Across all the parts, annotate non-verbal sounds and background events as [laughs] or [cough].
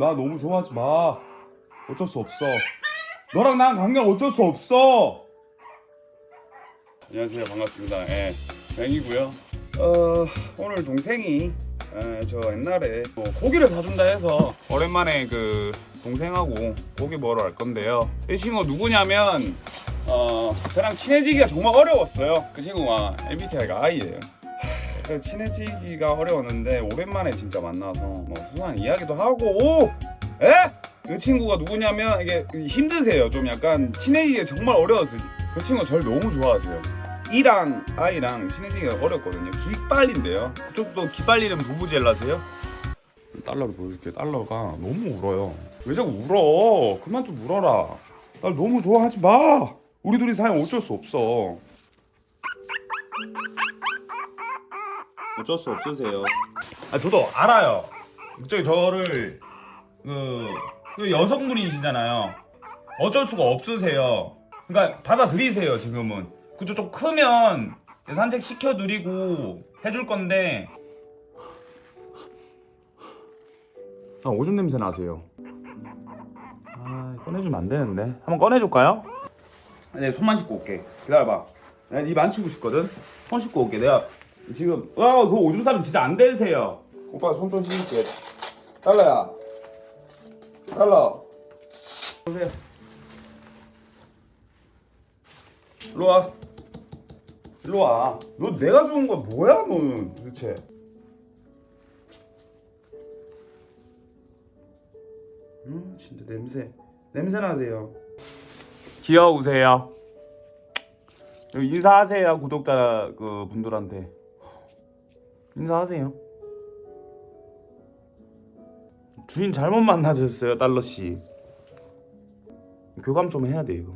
나 너무 좋아하지 마. 어쩔 수 없어. 너랑 난 관계 어쩔 수 없어. 안녕하세요. 반갑습니다. 예, 뱅이고요. 어, 오늘 동생이 에, 저 옛날에 뭐 고기를 사준다 해서 오랜만에 그 동생하고 고기 먹으러 갈 건데요. 이 친구가 누구냐면 어, 저랑 친해지기가 정말 어려웠어요. 그 친구가 MBTI가 I예요. 그래서 친해지기가 어려웠는데 오랜만에 진짜 만나서 뭐 소소한 이야기도 하고 에? 그 친구가 누구냐면 이게 힘드세요. 좀 약간 친해지기가 정말 어려웠어요. 그 친구가 저를 너무 좋아하세요. E랑 I랑 친해지기가 어렵거든요. 기빨린데요. 그쪽도 기빨리는 부부젤라세요? 달러를 보여줄게 달러가 너무 울어요. 왜 자꾸 울어? 그만 좀 울어라. 날 너무 좋아하지 마! 우리 둘이 사이 어쩔 수 없어 어쩔 수 없으세요. 아 저도 알아요. 저기 저를 그, 그 여성분이시잖아요. 어쩔 수가 없으세요. 그러니까 받아들이세요 지금은. 그죠 좀 크면 산책 시켜드리고 해줄 건데. 아 오줌 냄새 나세요. 아 꺼내주면 안 되는데. 한번 꺼내줄까요? 네 손만 씻고 올게. 기다려봐. 내가 네 만지고 싶거든. 손 씻고 올게. 내가 지금 와그 오줌 싸면 진짜 안 되세요. 오빠 손 좀 씻을게. 달라야. 달라. 보세요. 일로 와. 일로 와. 너 내가 좋은 거 뭐야 너는 도대체? 음 진짜 냄새 냄새 나세요. 귀여우세요. 인사하세요 구독자 그 분들한테 인사하세요. 주인 잘못 만나셨어요 달러 씨. 교감 좀 해야 돼 이거.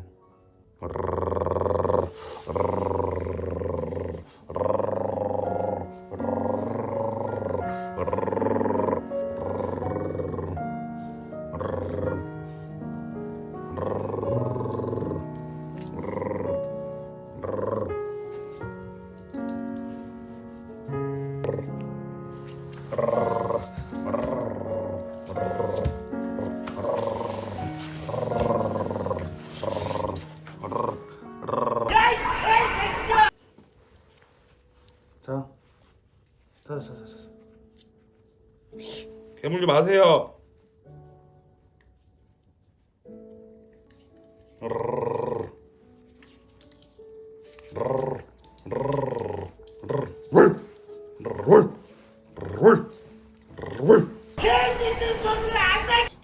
괴물지 마세요.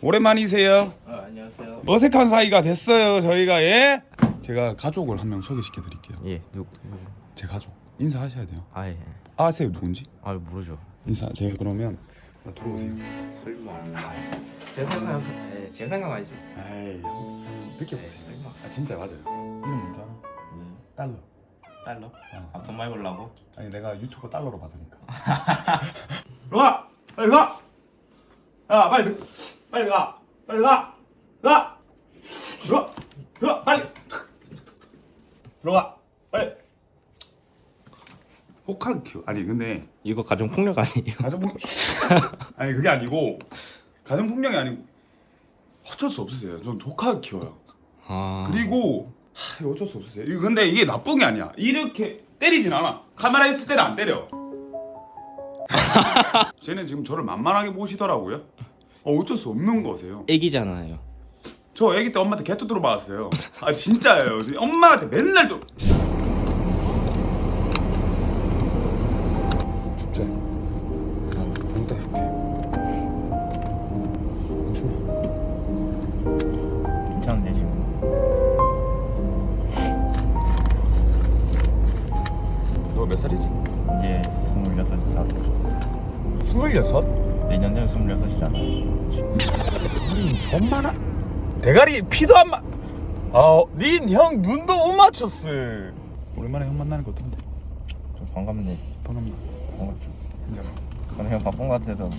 오랜만이세요. 아, 안녕하세요. 어색한 사이가 됐어요. 저희가 예. 제가 가족을 한 명 소개시켜 드릴게요. 예, 누, 누제 가족 인사하셔야 돼요. 아, 예. 아세요 누군지? 아, 모르죠. 인사 제가 그러면 들어오세요. 설마. 제 생각, 예, 제 생각 아니죠? 에이 느껴보세요. 설마. 아 진짜 맞아요. 이름 뭔지 알아? 네. 달러. 달러? 어. 아, 돈 많이 벌라고? 아니 내가 유튜버 달러로 받으니까. [laughs] 가 빨리 가. 야 빨리 들- 빨리 가 빨리 가 가. 들어가 들어가 빨리 들어가 빨리. 혹한 키워 아니 근데 이거 가정 폭력 아니에요? 가정폭 [laughs] 아니 그게 아니고 가정폭력이 아니고 어쩔 수 없으세요. 전 독하게 키워요. 아. 그리고 하, 어쩔 수 없으세요. 이거 근데 이게 나쁜 게 아니야. 이렇게 때리진 않아. 카메라 있을 때는 안 때려. [laughs] 쟤는 지금 저를 만만하게 보시더라고요. 어, 어쩔 수 없는 거세요. 애기잖아요. 저 애기 때 엄마한테 개뚜드러 맞았어요. 아 진짜예요. 엄마한테 맨날 또. 전마나 대가리 피도 안 마. 아, 닌형 눈도 못 맞췄어. 오랜만에 형 만나는 거 어떤데? 좀 반갑네. 반갑나? 반갑죠. 진짜. 저는 형 바쁜 것 같아서.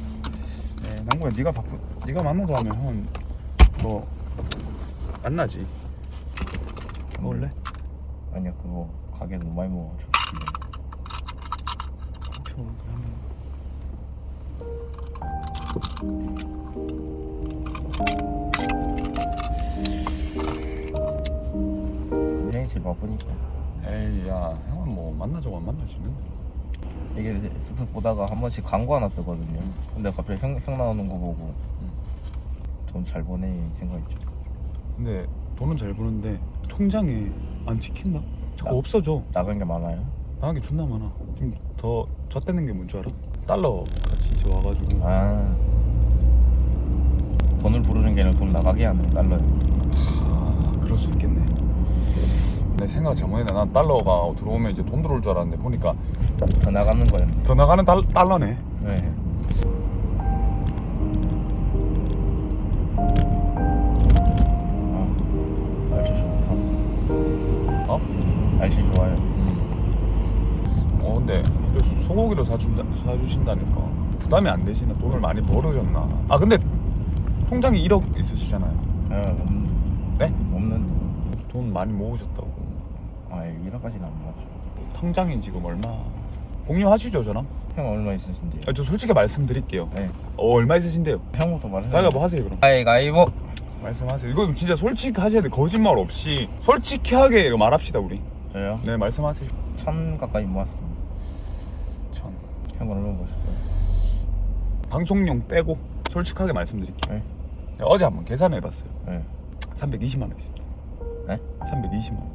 네, 남구야 네가 바쁘, 네가 만나자 하면 형은 뭐 만나지. 먹을래? 아니요, 그거 가게에서 너무 많이 먹어가지고. 커피? 형 이 제일 바쁘니까. 에이 야 형은 뭐 만나자고 안 만날 수 있는? 거야 이게 쓱쓱 보다가 한 번씩 광고 하나 뜨거든요. 근데 갑자기 형, 형 나오는 거 보고 돈 잘 버네 이 생각이죠 근데 돈은 잘 버는데 통장에 안 찍힌다? 자꾸 나- 없어져. 나간 게 많아요? 나간 게 존나 많아. 지금 더 젖대는 게 뭔지 알아? 달러 같이 이제 와가지고. 아 돈을 부르는 게 아니라 돈 나가게 하는 달러요 아 그럴 수 있겠네 내 생각 잘못했네 난 달러가 들어오면 이제 돈 들어올 줄 알았는데 보니까 더 나가는 거였네 더 나가는 달, 달러네 네. 아, 날씨 좋다. 어? 날씨 좋아요. 음. 어 근데 저 소고기를 사준다, 사주신다니까 부담이 안 되시나? 돈을 많이 벌으셨나? 아 근데 통장에 1억 있으시잖아요 예, 없는, 네? 없는데. 돈 많이 모으셨다고 아, 1억까지는 안 맞죠. 통장이 지금 얼마 공유하시죠 저랑? 형 얼마 있으신데요? 아, 저 솔직히 말씀드릴게요 네. 어, 얼마 있으신데요? 형부터 말해요. 나가 뭐 하세요 그럼 가위가위보. 말씀하세요 이거 진짜 솔직하셔야 돼 거짓말 없이 솔직하게 이거 말합시다 우리 저요? 네 말씀하세요 천 가까이 모았습니다. 전 형은 얼마 모았어요? 방송용 빼고 솔직하게 말씀드릴게요 네. 제가 어제 한번 계산해 봤어요 네. 320만 원 있습니다 네? 320만 원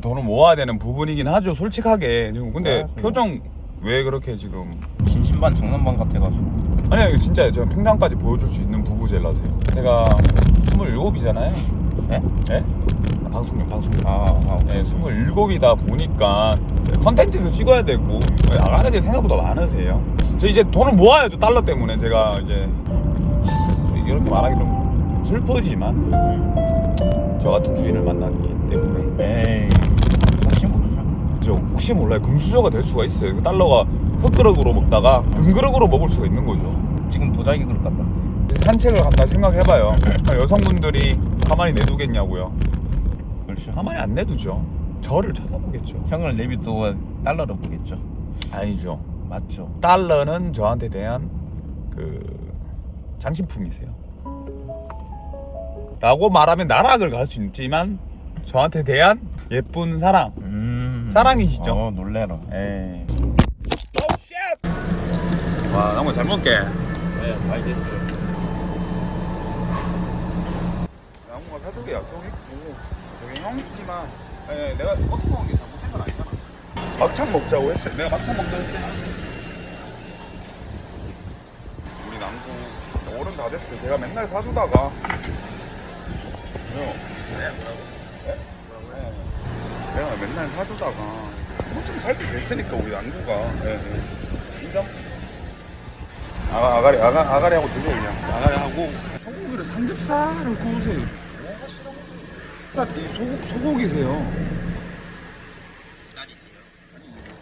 [laughs] 돈을 모아야 되는 부분이긴 하죠 솔직하게 근데 맞아요. 표정 왜 그렇게 지금 진심반 장난반 같아가지고. 아니 아니 진짜 제가 평당까지 보여줄 수 있는 부부젤라세요 제가 27이잖아요 네? 네? 아, 방송용 방송용 아, 아, 네, 27이다 보니까 컨텐츠도 찍어야 되고 나가는 게 생각보다 많으세요. 저 이제 돈을 모아야죠 달러 때문에 제가 이제 이렇게 말하기 좀 슬프지만 저 같은 주인을 만났기 때문에 에이, 혹시 모르죠? 저 혹시 몰라요 금수저가 될 수가 있어요. 그 달러가 흙그릇으로 먹다가 금그릇으로 먹을 수가 있는 거죠. 지금 도자기 그릇 같던데. 산책을 간다 생각해봐요. 여성분들이 가만히 내두겠냐고요. 그렇죠. 가만히 안 내두죠. 저를 쳐다보겠죠. 형을 내비두고 달러를 보겠죠. 아니죠. 맞죠. 달러는 저한테 대한 그 장신품이세요. 라고 말하면 나락을 갈 수 있지만 저한테 대한 예쁜 사랑. 음. 사랑이시죠? 어, 놀래라. 에이. 와, 나무 잘 먹게. 네, 많이 됐어요. 나무가 사족에 약속했고 형이지만 에, 내가 커피 먹은 게 잘못된 건 아니잖아. 막창 먹자고 했어요. 내가 막창 먹자고 했잖아. 우리 남구 어른 다 됐어요. 제가 맨날 사주다가? 네? 뭐라고? 네? 네. 맨날 사주다가 뭐좀 살게 됐으니까 우리 남구가 네, 네. 인정? 아가, 아가리 아가, 아가리하고 드세요 그냥 아가리하고 소고기를 삼겹살을 구우세요 소고, 소고기세요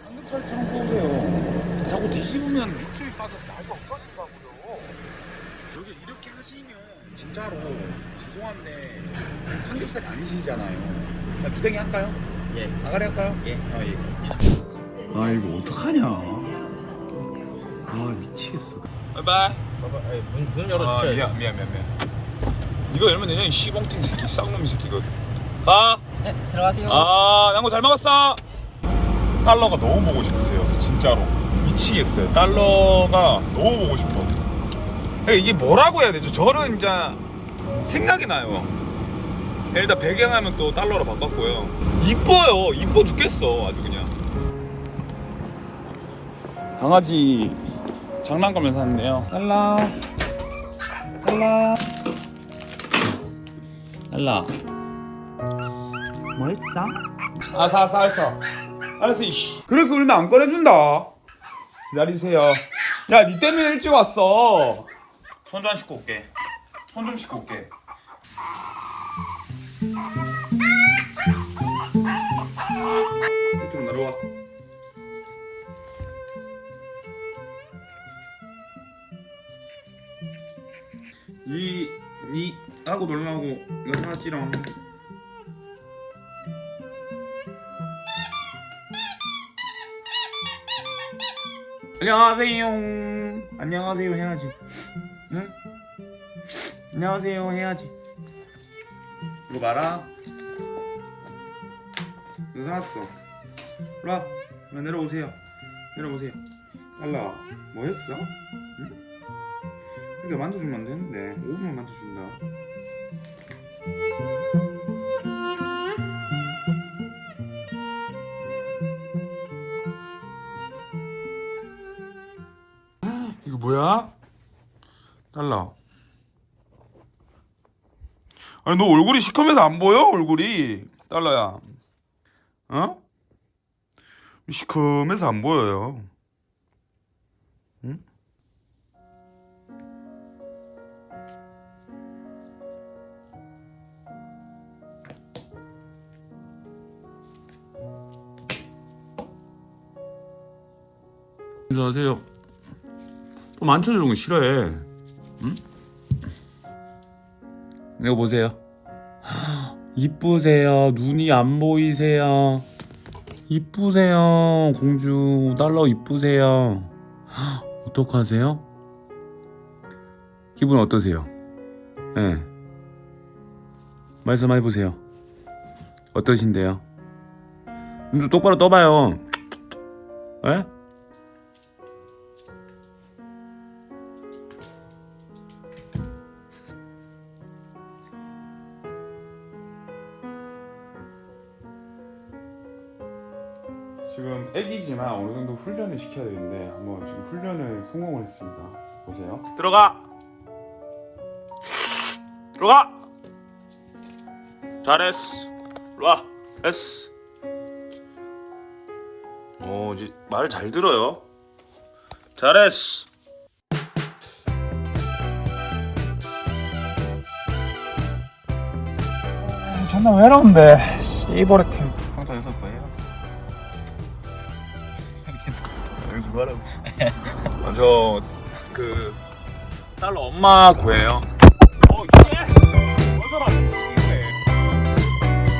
삼겹살처럼 구우세요 자꾸 뒤집으면 육즙이 빠져서 맛이 없어진다고요 여기 하시면 진짜로 죄송한데 삼겹살이 아니시잖아요 나 주댕이 할까요? 예. 아가리 할까요? 예. 아 예. 아 이거 어떡하냐 아 미치겠어 바이바이 봐봐, 아니, 문, 문 아, 열어주셔야 미안 미안 미안 미안 이거 열면 되냐 이 시봉탱 새끼 쌍놈이 새끼 이거 가! 네, 들어가세요. 아 양고 잘 먹었어 달러가 너무 보고 싶으세요 진짜로 미치겠어요 달러가 너무 보고 싶어 이게 뭐라고 해야 되죠? 저는 이제 생각이 나요. 일단 배경화면 또 달러로 바꿨고요. 이뻐요. 이뻐 죽겠어 아주 그냥. 강아지 장난감을 샀는데요. 달라 달라 달라 뭐 있어? 아사 아사 알았어. 알았어 이씨. 그렇게 울면 안 꺼내준다. 기다리세요. 야 니 때문에 일찍 왔어 손 좀 씻고 올게 손 좀 씻고 올게 이쪽으로 내려와 이, 니 하고 놀라고 이거 사지랑 안녕하세요. 안녕하세요 해야지. 응? 안녕하세요 해야지. 이거 봐라. 이거 사왔어. 일로 와. 일로 내려오세요. 내려오세요. 달라. 뭐 했어? 응? 이렇게 만져주면 안 되는데 5분만 만져준다. 이거 뭐야? 달라. 아니 너 얼굴이 시커매서 안 보여 얼굴이 달라야. 어? 시커매서 안 보여요. 응? 안녕하세요. 또 만져주는 거 싫어해. 응? 이거 보세요. 이쁘세요. 눈이 안 보이세요. 이쁘세요. 공주 달러 이쁘세요. 어떡하세요? 기분 어떠세요? 예. 네. 말씀해 보세요. 어떠신데요? 눈 똑바로 떠봐요. 예? 지금 애기지만 어느 정도 훈련을 시켜야 되는데 한번 지금 훈련을 성공을 했습니다. 보세요. 들어가. 들어가. 잘했어. 와. 됐어. 오, 이제 말 잘 들어요. 잘했어. 존나 외로운데 이버레 팀 항상 있을 거예요 아, 저그 달러 엄마 구해요. 어, 예. 어서라.